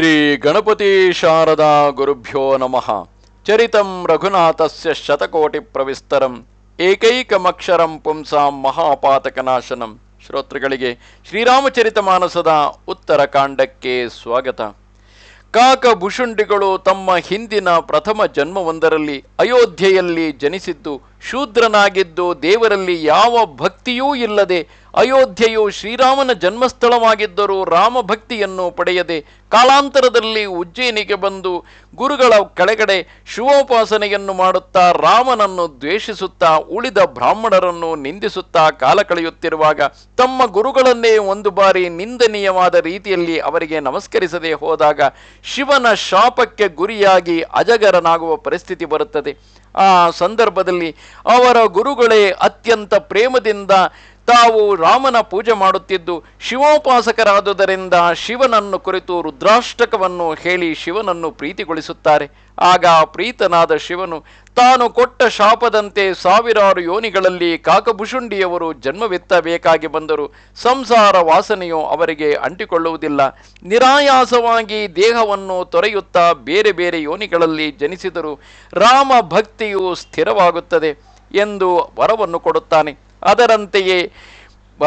ಶ್ರೀ ಗಣಪತಿ ಶಾರದಾ ಗುರುಭ್ಯೋ ನಮಃ. ಚರಿತಂ ರಘುನಾಥಸ್ಯ ಶತಕೋಟಿ ಪ್ರವಿಸ್ತರಂ. ಏಕೈಕಮಕ್ಷರಂ ಪುಂಸಾಂ ಮಹಾಪಾತಕನಾಶನಂ. ಶ್ರೋತೃಗಳಿಗೆ ಶ್ರೀರಾಮಚರಿತ ಮಾನಸದ ಉತ್ತರ ಕಾಂಡಕ್ಕೆ ಸ್ವಾಗತ. ಕಾಕಭುಷುಂಡಿಗಳು ತಮ್ಮ ಹಿಂದಿನ ಪ್ರಥಮ ಜನ್ಮವೊಂದರಲ್ಲಿ ಅಯೋಧ್ಯೆಯಲ್ಲಿ ಜನಿಸಿದ್ದು ಶೂದ್ರನಾಗಿದ್ದು ದೇವರಲ್ಲಿ ಯಾವ ಭಕ್ತಿಯೂ ಇಲ್ಲದೆ ಅಯೋಧ್ಯೆಯು ಶ್ರೀರಾಮನ ಜನ್ಮಸ್ಥಳವಾಗಿದ್ದರೂ ರಾಮಭಕ್ತಿಯನ್ನು ಪಡೆಯದೆ ಕಾಲಾಂತರದಲ್ಲಿ ಉಜ್ಜಯಿನಿಗೆ ಬಂದು ಗುರುಗಳ ಕೆಳಗಡೆ ಶಿವೋಪಾಸನೆಯನ್ನು ಮಾಡುತ್ತಾ ರಾಮನನ್ನು ದ್ವೇಷಿಸುತ್ತಾ ಉಳಿದ ಬ್ರಾಹ್ಮಣರನ್ನು ನಿಂದಿಸುತ್ತಾ ಕಾಲ ಕಳೆಯುತ್ತಿರುವಾಗ ತಮ್ಮ ಗುರುಗಳನ್ನೇ ಒಂದು ಬಾರಿ ನಿಂದನೀಯವಾದ ರೀತಿಯಲ್ಲಿ ಅವರಿಗೆ ನಮಸ್ಕರಿಸದೆ ಹೋದಾಗ ಶಿವನ ಶಾಪಕ್ಕೆ ಗುರಿಯಾಗಿ ಅಜಗರನಾಗುವ ಪರಿಸ್ಥಿತಿ ಬರುತ್ತದೆ. ಆ ಸಂದರ್ಭದಲ್ಲಿ ಅವರ ಗುರುಗಳೇ ಅತ್ಯಂತ ಪ್ರೇಮದಿಂದ ತಾವು ರಾಮನ ಪೂಜೆ ಮಾಡುತ್ತಿದ್ದು ಶಿವೋಪಾಸಕರಾದುದರಿಂದ ಶಿವನನ್ನು ಕುರಿತು ರುದ್ರಾಷ್ಟಕವನ್ನು ಹೇಳಿ ಶಿವನನ್ನು ಪ್ರೀತಿಗೊಳಿಸುತ್ತಾರೆ. ಆಗ ಪ್ರೀತನಾದ ಶಿವನು, ತಾನು ಕೊಟ್ಟ ಶಾಪದಂತೆ ಸಾವಿರಾರು ಯೋನಿಗಳಲ್ಲಿ ಕಾಕಭುಷುಂಡಿಯವರು ಜನ್ಮವೆತ್ತಬೇಕಾಗಿ ಬಂದರು ಸಂಸಾರ ವಾಸನೆಯು ಅವರಿಗೆ ಅಂಟಿಕೊಳ್ಳುವುದಿಲ್ಲ. ನಿರಾಯಾಸವಾಗಿ ದೇಹವನ್ನು ತೊರೆಯುತ್ತಾ ಬೇರೆ ಬೇರೆ ಯೋನಿಗಳಲ್ಲಿ ಜನಿಸಿದರು ರಾಮ ಭಕ್ತಿಯು ಸ್ಥಿರವಾಗುತ್ತದೆ ಎಂದು ವರವನ್ನು ಕೊಡುತ್ತಾನೆ. ಅದರಂತೆಯೇ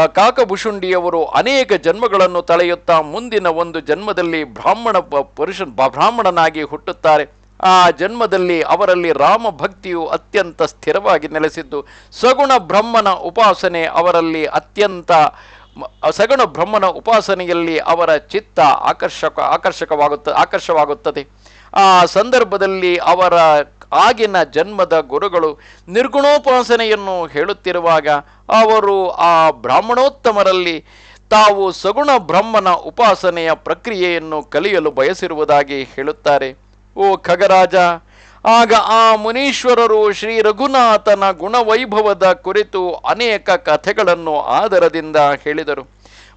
ಕಾಕಭುಷುಂಡಿಯವರು ಅನೇಕ ಜನ್ಮಗಳನ್ನು ತಳೆಯುತ್ತಾ ಮುಂದಿನ ಒಂದು ಜನ್ಮದಲ್ಲಿ ಬ್ರಾಹ್ಮಣ ಪುರುಷ ಬ್ರಾಹ್ಮಣನಾಗಿ ಹುಟ್ಟುತ್ತಾರೆ. ಆ ಜನ್ಮದಲ್ಲಿ ಅವರಲ್ಲಿ ರಾಮ ಭಕ್ತಿಯು ಅತ್ಯಂತ ಸ್ಥಿರವಾಗಿ ನೆಲೆಸಿದ್ದು, ಸಗುಣ ಬ್ರಹ್ಮನ ಉಪಾಸನೆ ಅವರಲ್ಲಿ ಅತ್ಯಂತ ಸಗುಣ ಬ್ರಹ್ಮನ ಉಪಾಸನೆಯಲ್ಲಿ ಅವರ ಚಿತ್ತ ಆಕರ್ಷಕ, ಆಕರ್ಷಕವಾಗುತ್ತ, ಆಕರ್ಷವಾಗುತ್ತದೆ. ಆ ಸಂದರ್ಭದಲ್ಲಿ ಅವರ ಆಗಿನ ಜನ್ಮದ ಗುರುಗಳು ನಿರ್ಗುಣೋಪಾಸನೆಯನ್ನು ಹೇಳುತ್ತಿರುವಾಗ ಅವರು ಆ ಬ್ರಾಹ್ಮಣೋತ್ತಮರಲ್ಲಿ ತಾವು ಸಗುಣ ಬ್ರಹ್ಮನ ಉಪಾಸನೆಯ ಪ್ರಕ್ರಿಯೆಯನ್ನು ಕಲಿಯಲು ಬಯಸಿರುವುದಾಗಿ ಹೇಳುತ್ತಾರೆ. ಓ ಖಗರಾಜ ಆಗ ಆ ಮುನೀಶ್ವರರು ಶ್ರೀ ರಘುನಾಥನ ಗುಣವೈಭವದ ಕುರಿತು ಅನೇಕ ಕಥೆಗಳನ್ನು ಆದರದಿಂದ ಹೇಳಿದರು.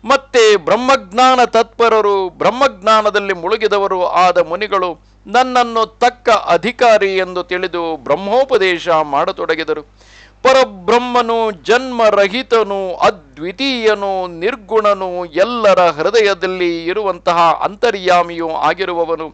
ಮತ್ತೆ ಬ್ರಹ್ಮಜ್ಞಾನ ತತ್ಪರರು ಬ್ರಹ್ಮಜ್ಞಾನದಲ್ಲಿ ಮುಳುಗಿದವರು ಆದ ಮುನಿಗಳು ನನ್ನನ್ನು ತಕ್ಕ ಅಧಿಕಾರಿ ಎಂದು ತಿಳಿದು ಬ್ರಹ್ಮೋಪದೇಶ ಮಾಡತೊಡಗಿದರು. ಪರಬ್ರಹ್ಮನು, ಜನ್ಮರಹಿತನು, ಅದ್ವಿತೀಯನು, ನಿರ್ಗುಣನು, ಎಲ್ಲರ ಹೃದಯದಲ್ಲಿ ಇರುವಂತಹ ಅಂತರ್ಯಾಮಿಯೂ ಆಗಿರುವವನು.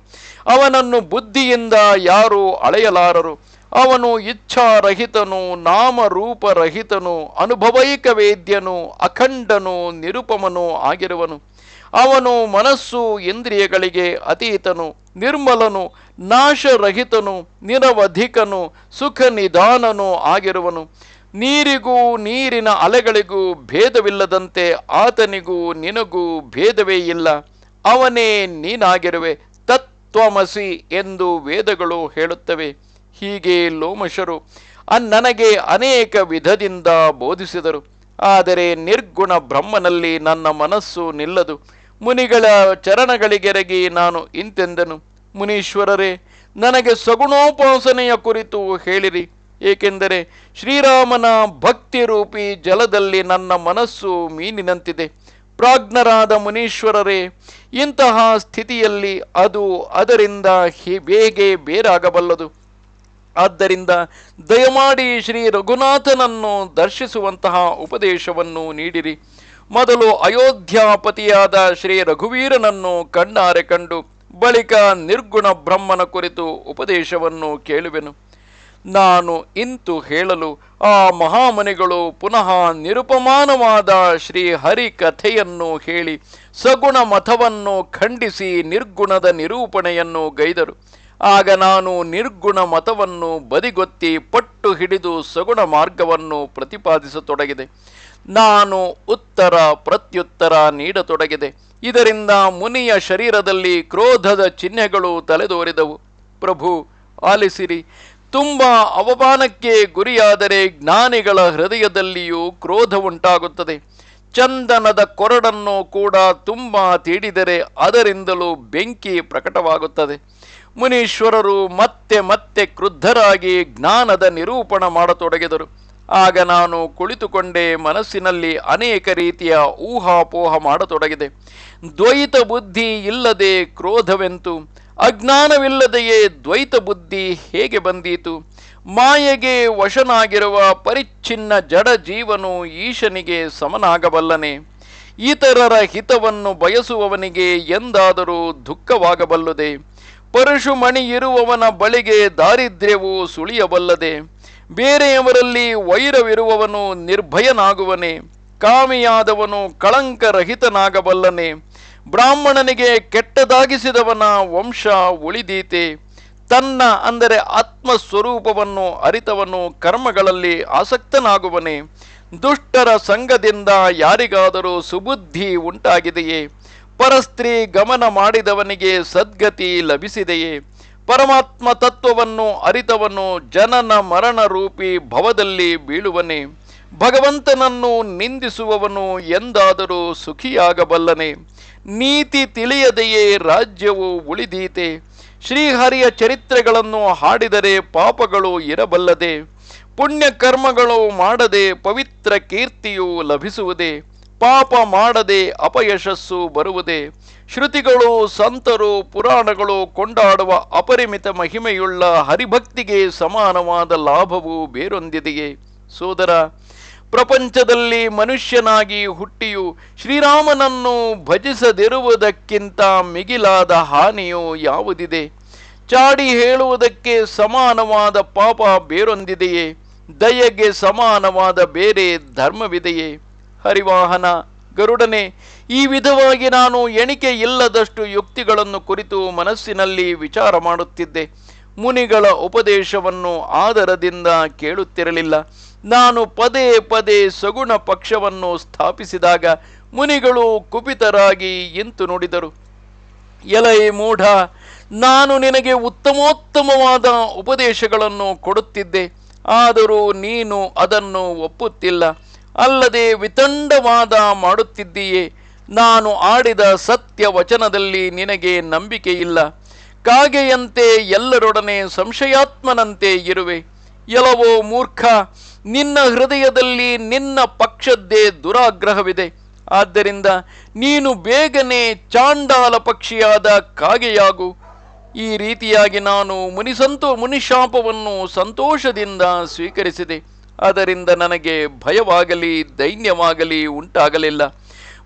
ಅವನನ್ನು ಬುದ್ಧಿಯಿಂದ ಯಾರೂ ಅಳೆಯಲಾರರು. ಅವನು ಇಚ್ಛಾರಹಿತನು, ನಾಮರೂಪರಹಿತನು ಅನುಭವೈಕ ವೇದ್ಯನು ಅಖಂಡನು, ನಿರುಪಮನು ಆಗಿರುವನು. ಅವನು ಮನಸ್ಸು ಇಂದ್ರಿಯಗಳಿಗೆ ಅತೀತನು, ನಿರ್ಮಲನು, ನಾಶರಹಿತನು, ನಿರವಧಿಕನು ಸುಖ ನಿಧಾನನು ಆಗಿರುವನು. ನೀರಿಗೂ ನೀರಿನ ಅಲೆಗಳಿಗೂ ಭೇದವಿಲ್ಲದಂತೆ ಆತನಿಗೂ ನಿನಗೂ ಭೇದವೇ ಇಲ್ಲ. ಅವನೇ ನೀನಾಗಿರುವೆ, ತತ್ವಮಸಿ ಎಂದು ವೇದಗಳು ಹೇಳುತ್ತವೆ. ಹೀಗೆ ಲೋಮಶರು ನನಗೆ ಅನೇಕ ವಿಧದಿಂದ ಬೋಧಿಸಿದರು. ಆದರೆ ನಿರ್ಗುಣ ಬ್ರಹ್ಮನಲ್ಲಿ ನನ್ನ ಮನಸ್ಸು ನಿಲ್ಲದು. ಮುನಿಗಳ ಚರಣಗಳಿಗೆರಗಿ ನಾನು ಇಂತೆಂದನು. ಮುನೀಶ್ವರರೇ, ನನಗೆ ಸಗುಣೋಪಾಸನೆಯ ಕುರಿತು ಹೇಳಿರಿ. ಏಕೆಂದರೆ ಶ್ರೀರಾಮನ ಭಕ್ತಿ ರೂಪಿ ಜಲದಲ್ಲಿ ನನ್ನ ಮನಸ್ಸು ಮೀನಿನಂತಿದೆ. ಪ್ರಾಜ್ಞರಾದ ಮುನೀಶ್ವರರೇ, ಇಂತಹ ಸ್ಥಿತಿಯಲ್ಲಿ ಅದು ಅದರಿಂದ ಹಿ- ಬೇಗೆ ಬೇರಾಗಬಲ್ಲದು. ಆದ್ದರಿಂದ ದಯಮಾಡಿ ಶ್ರೀ ರಘುನಾಥನನ್ನು ದರ್ಶಿಸುವಂತಹ ಉಪದೇಶವನ್ನು ನೀಡಿರಿ. ಮೊದಲು ಅಯೋಧ್ಯಾಪತಿಯಾದ ಶ್ರೀ ರಘುವೀರನನ್ನು ಕಣ್ಣಾರೆ ಕಂಡು ಬಳಿಕ ನಿರ್ಗುಣ ಬ್ರಹ್ಮನ ಕುರಿತು ಉಪದೇಶವನ್ನು ಕೇಳುವೆನು. ನಾನು ಇಂತು ಹೇಳಲು ಆ ಮಹಾಮುನಿಗಳು ಪುನಃ ನಿರುಪಮಾನವಾದ ಶ್ರೀ ಹರಿ ಕಥೆಯನ್ನು ಹೇಳಿ ಸಗುಣ ಮತವನ್ನು ಖಂಡಿಸಿ ನಿರ್ಗುಣದ ನಿರೂಪಣೆಯನ್ನು ಗೈದರು. ಆಗ ನಾನು ನಿರ್ಗುಣ ಮತವನ್ನು ಬದಿಗೊತ್ತಿ ಪಟ್ಟು ಹಿಡಿದು ಸಗುಣ ಮಾರ್ಗವನ್ನು ಪ್ರತಿಪಾದಿಸತೊಡಗಿದೆ. ನಾನು ಉತ್ತರ ಪ್ರತ್ಯುತ್ತರ ನೀಡತೊಡಗಿದೆ. ಇದರಿಂದ ಮುನಿಯ ಶರೀರದಲ್ಲಿ ಕ್ರೋಧದ ಚಿಹ್ನೆಗಳು ತಲೆದೋರಿದವು. ಪ್ರಭು, ಆಲಿಸಿರಿ. ತುಂಬ ಅವಮಾನಕ್ಕೆ ಗುರಿಯಾದರೆ ಜ್ಞಾನಿಗಳ ಹೃದಯದಲ್ಲಿಯೂ ಕ್ರೋಧ ಉಂಟಾಗುತ್ತದೆ ಚಂದನದ ಕೊರಡನ್ನು ಕೂಡ ತುಂಬ ತೀಡಿದರೆ ಅದರಿಂದಲೂ ಬೆಂಕಿ ಪ್ರಕಟವಾಗುತ್ತದೆ. ಮುನೀಶ್ವರರು ಮತ್ತೆ ಮತ್ತೆ ಕ್ರುದ್ಧರಾಗಿ ಜ್ಞಾನದ ನಿರೂಪಣ ಮಾಡತೊಡಗಿದರು. ಆಗ ನಾನು ಕುಳಿತುಕೊಂಡೇ ಮನಸ್ಸಿನಲ್ಲಿ ಅನೇಕ ರೀತಿಯ ಊಹಾಪೋಹ ಮಾಡತೊಡಗಿದೆ. ದ್ವೈತ ಬುದ್ಧಿ ಇಲ್ಲದೆ ಕ್ರೋಧವೆಂತು, ಅಜ್ಞಾನವಿಲ್ಲದೆಯೇ ದ್ವೈತ ಬುದ್ಧಿ ಹೇಗೆ ಬಂದೀತು? ಮಾಯೆಗೆ ವಶನಾಗಿರುವ ಪರಿಚ್ಛಿನ್ನ ಜಡ ಜೀವನು ಈಶನಿಗೆ ಸಮನಾಗಬಲ್ಲನೆ. ಇತರರ ಹಿತವನ್ನು ಬಯಸುವವನಿಗೆ ಎಂದಾದರೂ ದುಃಖವಾಗಬಲ್ಲದೆ. ಪರಶುಮಣಿ ಇರುವವನ ಬಳಿಗೆ ದಾರಿದ್ರ್ಯವು ಸುಳಿಯಬಲ್ಲದೆ. ಬೇರೆಯವರಲ್ಲಿ ವೈರವಿರುವವನು ನಿರ್ಭಯನಾಗುವನೆ, ಕಾಮಿಯಾದವನು ಕಳಂಕರಹಿತನಾಗಬಲ್ಲನೆ, ಬ್ರಾಹ್ಮಣನಿಗೆ ಕೆಟ್ಟದಾಗಿಸಿದವನ ವಂಶ ಉಳಿದೀತೆ, ತನ್ನ ಅಂದರೆ ಆತ್ಮಸ್ವರೂಪವನ್ನು ಅರಿತವನು ಕರ್ಮಗಳಲ್ಲಿ ಆಸಕ್ತನಾಗುವನೆ, ದುಷ್ಟರ ಸಂಘದಿಂದ ಯಾರಿಗಾದರೂ ಸುಬುದ್ಧಿ ಉಂಟಾಗಿದೆಯೇ, ಪರಸ್ತ್ರೀ ಗಮನ ಮಾಡಿದವನಿಗೆ ಸದ್ಗತಿ ಲಭಿಸಿದೆಯೇ ಪರಮಾತ್ಮ ತತ್ವವನ್ನು ಅರಿತವನು ಜನನ ಮರಣ ರೂಪಿ ಭವದಲ್ಲಿ ಬೀಳುವನೆ. ಭಗವಂತನನ್ನು ನಿಂದಿಸುವವನು ಎಂದಾದರೂ ಸುಖಿಯಾಗಬಲ್ಲನೆ. ನೀತಿ ತಿಳಿಯದೆಯೇ ರಾಜ್ಯವು ಉಳಿದೀತೆ. ಶ್ರೀಹರಿಯ ಚರಿತ್ರೆಗಳನ್ನು ಹಾಡಿದರೆ ಪಾಪಗಳು ಇರಬಲ್ಲದೆ. ಪುಣ್ಯ ಕರ್ಮಗಳು ಮಾಡದೆ ಪವಿತ್ರ ಕೀರ್ತಿಯು ಲಭಿಸುವುದೇ. ಪಾಪ ಮಾಡದೆ ಅಪಯಶಸ್ಸು ಬರುವುದೇ? ಶ್ರುತಿಗಳು, ಸಂತರು, ಪುರಾಣಗಳು ಕೊಂಡಾಡುವ ಅಪರಿಮಿತ ಮಹಿಮೆಯುಳ್ಳ ಹರಿಭಕ್ತಿಗೆ ಸಮಾನವಾದ ಲಾಭವು ಬೇರೊಂದಿದೆಯೇ? ಸೋದರ, ಪ್ರಪಂಚದಲ್ಲಿ ಮನುಷ್ಯನಾಗಿ ಹುಟ್ಟಿಯು ಶ್ರೀರಾಮನನ್ನು ಭಜಿಸದಿರುವುದಕ್ಕಿಂತ ಮಿಗಿಲಾದ ಹಾನಿಯು ಯಾವುದಿದೆ? ಚಾಡಿ ಹೇಳುವುದಕ್ಕೆ ಸಮಾನವಾದ ಪಾಪ ಬೇರೊಂದಿದೆಯೇ? ದಯೆಗೆ ಸಮಾನವಾದ ಬೇರೆ ಧರ್ಮವಿದೆಯೇ? ಹರಿವಾಹನ. ಗರುಡನೆ, ಈ ವಿಧವಾಗಿ ನಾನು ಎಣಿಕೆ ಇಲ್ಲದಷ್ಟು ಯುಕ್ತಿಗಳನ್ನು ಕುರಿತು ಮನಸ್ಸಿನಲ್ಲಿ ವಿಚಾರ ಮಾಡುತ್ತಿದ್ದೆ. ಮುನಿಗಳ ಉಪದೇಶವನ್ನು ಆದರದಿಂದ ಕೇಳುತ್ತಿರಲಿಲ್ಲ. ನಾನು ಪದೇ ಪದೇ ಸಗುಣ ಪಕ್ಷವನ್ನು ಸ್ಥಾಪಿಸಿದಾಗ ಮುನಿಗಳು ಕುಪಿತರಾಗಿ ಎಂತು ನುಡಿದರು. ಎಲೈ ಮೂಢ, ನಾನು ನಿನಗೆ ಉತ್ತಮೋತ್ತಮವಾದ ಉಪದೇಶಗಳನ್ನು ಕೊಡುತ್ತಿದ್ದೆ. ಆದರೂ ನೀನು ಅದನ್ನು ಒಪ್ಪುತ್ತಿಲ್ಲ. ಅಲ್ಲದೆ ವಿತಂಡವಾದ ಮಾಡುತ್ತಿದ್ದೀಯೇ. ನಾನು ಆಡಿದ ಸತ್ಯ ವಚನದಲ್ಲಿ ನಿನಗೆ ನಂಬಿಕೆ ಇಲ್ಲ. ಕಾಗೆಯಂತೆ ಎಲ್ಲರೊಡನೆ ಸಂಶಯಾತ್ಮನಂತೆ ಇರುವೆ. ಎಲವೋ ಮೂರ್ಖ, ನಿನ್ನ ಹೃದಯದಲ್ಲಿ ನಿನ್ನ ಪಕ್ಷದ್ದೇ ದುರಾಗ್ರಹವಿದೆ. ಆದ್ದರಿಂದ ನೀನು ಬೇಗನೆ ಚಾಂಡಾಲ ಪಕ್ಷಿಯಾದ ಕಾಗೆಯಾಗು. ಈ ರೀತಿಯಾಗಿ ನಾನು ಮುನಿಸಂತೋ ಮುನಿಶಾಪವನ್ನು ಸಂತೋಷದಿಂದ ಸ್ವೀಕರಿಸಿದೆ. ಅದರಿಂದ ನನಗೆ ಭಯವಾಗಲಿ, ದೈನ್ಯವಾಗಲಿ, ಉಂಟಾಗಲಿಲ್ಲ.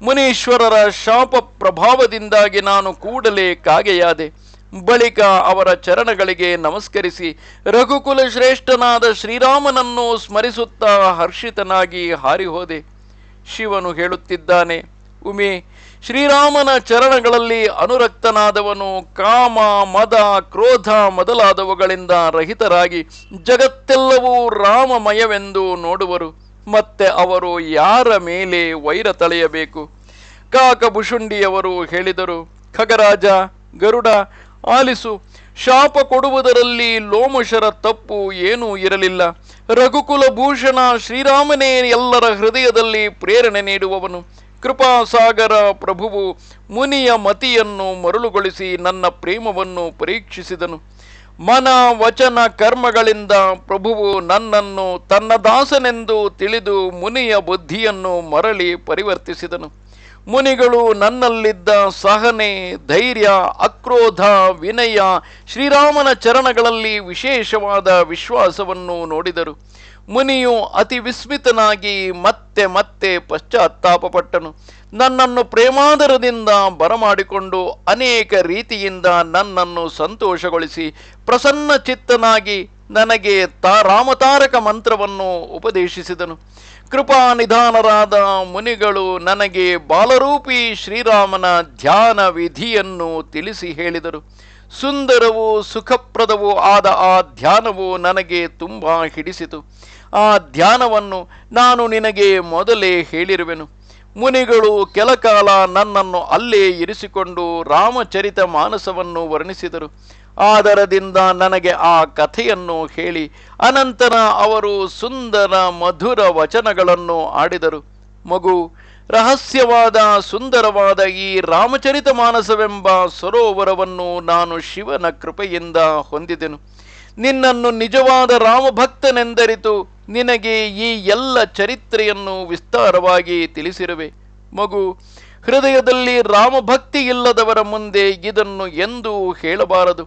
ಮುನೀಶ್ವರರ ಶಾಪ ಪ್ರಭಾವದಿಂದಾಗಿ ನಾನು ಕೂಡಲೇ ಕಾಗೆಯಾದೆ. ಬಳಿಕ ಅವರ ಚರಣಗಳಿಗೆ ನಮಸ್ಕರಿಸಿ, ರಘುಕುಲ ಶ್ರೇಷ್ಠನಾದ ಶ್ರೀರಾಮನನ್ನು ಸ್ಮರಿಸುತ್ತಾ ಹರ್ಷಿತನಾಗಿ ಹಾರಿಹೋದೆ. ಶಿವನು ಹೇಳುತ್ತಿದ್ದಾನೆ, ಉಮೆ ಶ್ರೀರಾಮನ ಚರಣಗಳಲ್ಲಿ ಅನುರಕ್ತನಾದವನು ಕಾಮ, ಮದ, ಕ್ರೋಧ ಮೊದಲಾದವುಗಳಿಂದ ರಹಿತರಾಗಿ ಜಗತ್ತೆಲ್ಲವೂ ರಾಮಮಯವೆಂದು ನೋಡುವರು. ಮತ್ತೆ ಅವರು ಯಾರ ಮೇಲೆ ವೈರ ತಳೆಯಬೇಕು? ಕಾಕಭುಷುಂಡಿಯವರು ಹೇಳಿದರು, ಖಗರಾಜ, ಗರುಡ, ಆಲಿಸು. ಶಾಪ ಕೊಡುವುದರಲ್ಲಿ ಲೋಮಶರ ತಪ್ಪು ಏನೂ ಇರಲಿಲ್ಲ. ರಘುಕುಲ ಭೂಷಣ ಶ್ರೀರಾಮನೇ ಎಲ್ಲರ ಹೃದಯದಲ್ಲಿ ಪ್ರೇರಣೆ ನೀಡುವವನು. ಕೃಪಾಸಾಗರ ಪ್ರಭುವು ಮುನಿಯ ಮತಿಯನ್ನು ಮರುಳುಗೊಳಿಸಿ ನನ್ನ ಪ್ರೇಮವನ್ನು ಪರೀಕ್ಷಿಸಿದನು. ಮನ ವಚನ ಕರ್ಮಗಳಿಂದ ಪ್ರಭುವು ನನ್ನನ್ನು ತನ್ನ ದಾಸನೆಂದು ತಿಳಿದು ಮುನಿಯ ಬುದ್ಧಿಯನ್ನು ಮರಳಿ ಪರಿವರ್ತಿಸಿದನು. ಮುನಿಗಳು ನನ್ನಲ್ಲಿದ್ದ ಸಹನೆ, ಧೈರ್ಯ ಅಕ್ರೋಧ ವಿನಯ, ಶ್ರೀರಾಮನ ಚರಣಗಳಲ್ಲಿ ವಿಶೇಷವಾದ ವಿಶ್ವಾಸವನ್ನು ನೋಡಿದರು. ಮುನಿಯು ಅತಿ ವಿಸ್ಮಿತನಾಗಿ ಮತ್ತೆ ಮತ್ತೆ ಪಶ್ಚಾತ್ತಾಪಪಟ್ಟನು. ನನ್ನನ್ನು ಪ್ರೇಮಾದರದಿಂದ ಬರಮಾಡಿಕೊಂಡು ಅನೇಕ ರೀತಿಯಿಂದ ನನ್ನನ್ನು ಸಂತೋಷಗೊಳಿಸಿ ಪ್ರಸನ್ನ ಚಿತ್ತನಾಗಿ ನನಗೆ ತಾ ರಾಮತಾರಕ ಮಂತ್ರವನ್ನು ಉಪದೇಶಿಸಿದನು. ಕೃಪಾ ನಿಧಾನರಾದ ಮುನಿಗಳು ನನಗೆ ಬಾಲರೂಪಿ ಶ್ರೀರಾಮನ ಧ್ಯಾನ ವಿಧಿಯನ್ನು ತಿಳಿಸಿ ಹೇಳಿದರು. ಸುಂದರವೂ ಸುಖಪ್ರದವೂ ಆದ ಆ ಧ್ಯಾನವು ನನಗೆ ತುಂಬ ಹಿಡಿಸಿತು. ಆ ಧ್ಯಾನವನ್ನು ನಾನು ನಿನಗೆ ಮೊದಲೇ ಹೇಳಿರುವೆನು. ಮುನಿಗಳು ಕೆಲಕಾಲ ನನ್ನನ್ನು ಅಲ್ಲೇ ಇರಿಸಿಕೊಂಡು ರಾಮಚರಿತ ಮಾನಸವನ್ನು ವರ್ಣಿಸಿದರು. ಆದರದಿಂದ ನನಗೆ ಆ ಕಥೆಯನ್ನು ಹೇಳಿ, ಅನಂತರ ಅವರು ಸುಂದರ ಮಧುರ ವಚನಗಳನ್ನು ಆಡಿದರು. ಮಗು ರಹಸ್ಯವಾದ, ಸುಂದರವಾದ ಈ ರಾಮಚರಿತ ಮಾನಸವೆಂಬ ಸರೋವರವನ್ನು ನಾನು ಶಿವನ ಕೃಪೆಯಿಂದ ಹೊಂದಿದೆನು. ನಿನ್ನನ್ನು ನಿಜವಾದ ರಾಮಭಕ್ತನೆಂದರಿತು. ನಿನಗೆ ಈ ಎಲ್ಲ ಚರಿತ್ರೆಯನ್ನು ವಿಸ್ತಾರವಾಗಿ ತಿಳಿಸಿರುವೆ. ಮಗು, ಹೃದಯದಲ್ಲಿ ರಾಮಭಕ್ತಿ ಇಲ್ಲದವರ ಮುಂದೆ ಇದನ್ನು ಎಂದೂ ಹೇಳಬಾರದು.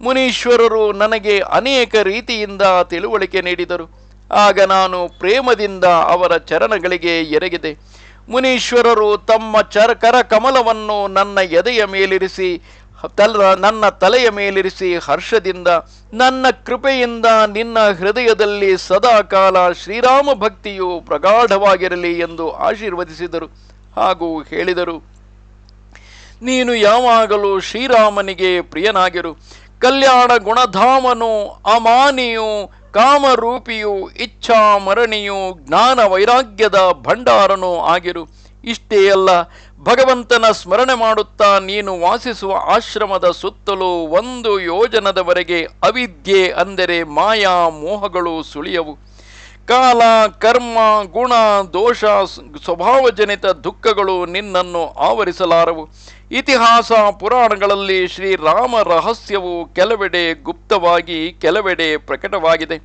ಮುನೀಶ್ವರರು ನನಗೆ ಅನೇಕ ರೀತಿಯಿಂದ ತಿಳುವಳಿಕೆ ನೀಡಿದರು. ಆಗ ನಾನು ಪ್ರೇಮದಿಂದ ಅವರ ಚರಣಗಳಿಗೆ ಎರಗಿದೆ. ಮುನೀಶ್ವರರು ತಮ್ಮ ಚರಕರ ಕಮಲವನ್ನು ನನ್ನ ಎದೆಯ ಮೇಲಿರಿಸಿ, ತಲ, ನನ್ನ ತಲೆಯ ಮೇಲಿರಿಸಿ ಹರ್ಷದಿಂದ, ನನ್ನ ಕೃಪೆಯಿಂದ ನಿನ್ನ ಹೃದಯದಲ್ಲಿ ಸದಾಕಾಲ ಶ್ರೀರಾಮ ಭಕ್ತಿಯು ಪ್ರಗಾಢವಾಗಿರಲಿ ಎಂದು ಆಶೀರ್ವದಿಸಿದರು ಹಾಗೂ ಹೇಳಿದರು, ನೀನು ಯಾವಾಗಲೂ ಶ್ರೀರಾಮನಿಗೆ ಪ್ರಿಯನಾಗಿರು. ಕಲ್ಯಾಣ ಗುಣಧಾಮನು ಅಮಾನಿಯು ಕಾಮರೂಪಿಯು, ಇಚ್ಛಾಮರಣಿಯು ಜ್ಞಾನ ವೈರಾಗ್ಯದ ಭಂಡಾರನೂ ಆಗಿರು. ಇಷ್ಟೇ ಅಲ್ಲ, ಭಗವಂತನ ಸ್ಮರಣೆ ಮಾಡುತ್ತಾ ನೀನು ವಾಸಿಸುವ ಆಶ್ರಮದ ಸುತ್ತಲೂ ಒಂದು ಯೋಜನದವರೆಗೆ ಅವಿದ್ಯೆ ಅಂದರೆ ಮಾಯಾ ಮೋಹಗಳು ಸುಳಿಯವು. ಕಾಲ, ಕರ್ಮ, ಗುಣ, ದೋಷ ಸ್ವಭಾವಜನಿತ ದುಃಖಗಳು ನಿನ್ನನ್ನು ಆವರಿಸಲಾರವು. ಇತಿಹಾಸ ಪುರಾಣಗಳಲ್ಲಿ ಶ್ರೀರಾಮ ರಹಸ್ಯವು ಕೆಲವೆಡೆ ಗುಪ್ತವಾಗಿ, ಕೆಲವೆಡೆ ಪ್ರಕಟವಾಗಿದೆ.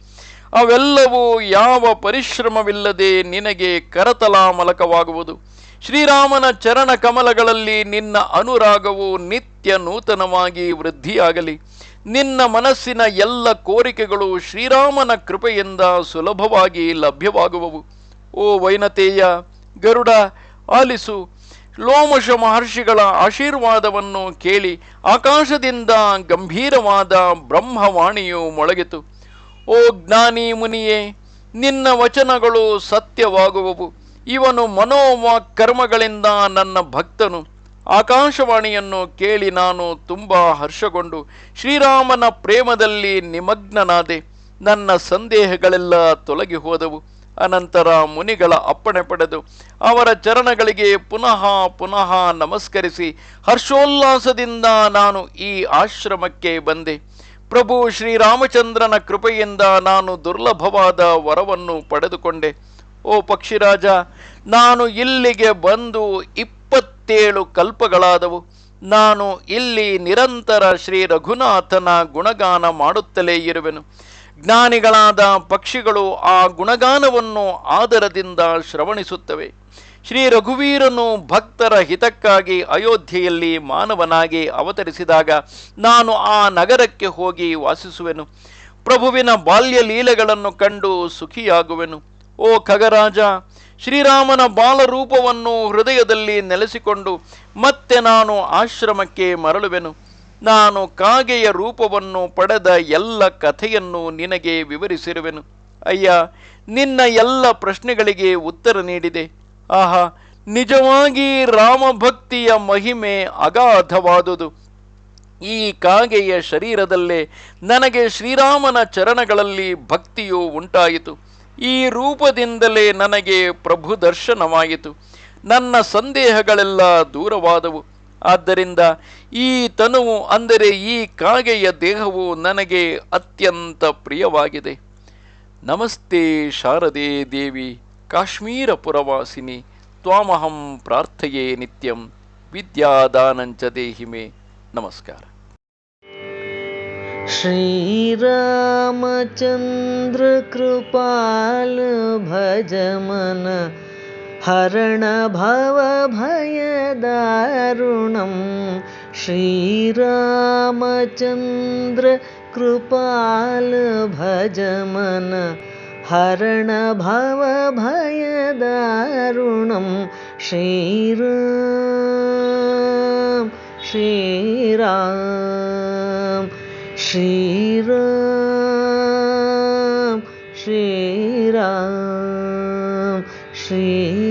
ಅವೆಲ್ಲವೂ ಯಾವ ಪರಿಶ್ರಮವಿಲ್ಲದೆ ನಿನಗೆ ಕರತಲಾಮಲಕವಾಗುವುದು. ಶ್ರೀರಾಮನ ಚರಣ ಕಮಲಗಳಲ್ಲಿ ನಿನ್ನ ಅನುರಾಗವು ನಿತ್ಯ ನೂತನವಾಗಿ ವೃದ್ಧಿಯಾಗಲಿ. ನಿನ್ನ ಮನಸ್ಸಿನ ಎಲ್ಲ ಕೋರಿಕೆಗಳು ಶ್ರೀರಾಮನ ಕೃಪೆಯಿಂದ ಸುಲಭವಾಗಿ ಲಭ್ಯವಾಗುವವು. ಓ ವೈನತೇಯ ಗರುಡ, ಆಲಿಸು ಲೋಮಶ ಮಹರ್ಷಿಗಳ ಆಶೀರ್ವಾದವನ್ನು ಕೇಳಿ ಆಕಾಶದಿಂದ ಗಂಭೀರವಾದ ಬ್ರಹ್ಮವಾಣಿಯು ಮೊಳಗಿತು. ಓ ಜ್ಞಾನಿ ಮುನಿಯೇ, ನಿನ್ನ ವಚನಗಳು ಸತ್ಯವಾಗುವವು. ಇವನು ಮನೋವಾಕ್ ಕರ್ಮಗಳಿಂದ ನನ್ನ ಭಕ್ತನು. ಆಕಾಶವಾಣಿಯನ್ನು ಕೇಳಿ ನಾನು ತುಂಬ ಹರ್ಷಗೊಂಡು, ಶ್ರೀರಾಮನ ಪ್ರೇಮದಲ್ಲಿ ನಿಮಗ್ನನಾದೆ. ನನ್ನ ಸಂದೇಹಗಳೆಲ್ಲ ತೊಲಗಿ ಹೋದವು ಅನಂತರ ಮುನಿಗಳ ಅಪ್ಪಣೆ ಪಡೆದು ಅವರ ಚರಣಗಳಿಗೆ ಪುನಃ ಪುನಃ ನಮಸ್ಕರಿಸಿ ಹರ್ಷೋಲ್ಲಾಸದಿಂದ ನಾನು ಈ ಆಶ್ರಮಕ್ಕೆ ಬಂದೆ. ಪ್ರಭು ಶ್ರೀರಾಮಚಂದ್ರನ ಕೃಪೆಯಿಂದ ನಾನು ದುರ್ಲಭವಾದ ವರವನ್ನು ಪಡೆದುಕೊಂಡೆ. ಓ ಪಕ್ಷಿರಾಜ, ನಾನು ಇಲ್ಲಿಗೆ ಬಂದು ಇಪ್ಪತ್ತೇಳು ಕಲ್ಪಗಳಾದವು. ನಾನು ಇಲ್ಲಿ ನಿರಂತರ ಶ್ರೀ ರಘುನಾಥನ ಗುಣಗಾನ ಮಾಡುತ್ತಲೇ ಇರುವೆನು. ಜ್ಞಾನಿಗಳಾದ ಪಕ್ಷಿಗಳು ಆ ಗುಣಗಾನವನ್ನು ಆದರದಿಂದ ಶ್ರವಣಿಸುತ್ತವೆ. ಶ್ರೀ ರಘುವೀರನು ಭಕ್ತರ ಹಿತಕ್ಕಾಗಿ ಅಯೋಧ್ಯೆಯಲ್ಲಿ ಮಾನವನಾಗಿ ಅವತರಿಸಿದಾಗ ನಾನು ಆ ನಗರಕ್ಕೆ ಹೋಗಿ ವಾಸಿಸುವೆನು. ಪ್ರಭುವಿನ ಬಾಲ್ಯ ಲೀಲೆಗಳನ್ನು ಕಂಡು ಸುಖಿಯಾಗುವೆನು. ಓ ಖಗರಾಜ, ಶ್ರೀರಾಮನ ಬಾಲರೂಪವನ್ನು ಹೃದಯದಲ್ಲಿ ನೆಲೆಸಿಕೊಂಡು ಮತ್ತೆ ನಾನು ಆಶ್ರಮಕ್ಕೆ ಮರಳುವೆನು. ನಾನು ಕಾಗೆಯ ರೂಪವನ್ನು ಪಡೆದ ಎಲ್ಲ ಕಥೆಯನ್ನು ನಿನಗೆ ವಿವರಿಸಿರುವೆನು. ಅಯ್ಯ, ನಿನ್ನ ಎಲ್ಲ ಪ್ರಶ್ನೆಗಳಿಗೆ ಉತ್ತರ ನೀಡಿದೆ. ಆಹಾ, ನಿಜವಾಗಿ ರಾಮಭಕ್ತಿಯ ಮಹಿಮೆ ಅಗಾಧವಾದುದು. ಈ ಕಾಗೆಯ ಶರೀರದಲ್ಲೇ ನನಗೆ ಶ್ರೀರಾಮನ ಚರಣಗಳಲ್ಲಿ ಭಕ್ತಿಯು ಉಂಟಾಯಿತು. ಈ ರೂಪದಿಂದಲೇ ನನಗೆ ಪ್ರಭು ದರ್ಶನವಾಯಿತು ನನ್ನ ಸಂದೇಹಗಳೆಲ್ಲ ದೂರವಾದವು. ಆದ್ದರಿಂದ ಈ ತನುವು ಅಂದರೆ ಈ ಕಾಗೆಯ ದೇಹವು ನನಗೆ ಅತ್ಯಂತ ಪ್ರಿಯವಾಗಿದೆ ನಮಸ್ತೆ ಶಾರದೆ ದೇವಿ ಕಾಶ್ಮೀರ ಪುರವಾಸಿನಿ ತ್ವಾಮಹಂ ಪ್ರಾರ್ಥಯೇ ನಿತ್ಯಂ ವಿದ್ಯಾದಾನಂಚ ದೇಹಿಮೆ ನಮಸ್ಕಾರ श्रीरामचन्द्र कृपाल हरणभवभयदारुणं भवभयद रुणं श्रीरामचन्द्रकृपाल भजम हरणभवभयद श्रीराम श्रीरुं श्रीरां श्रीरुं श्री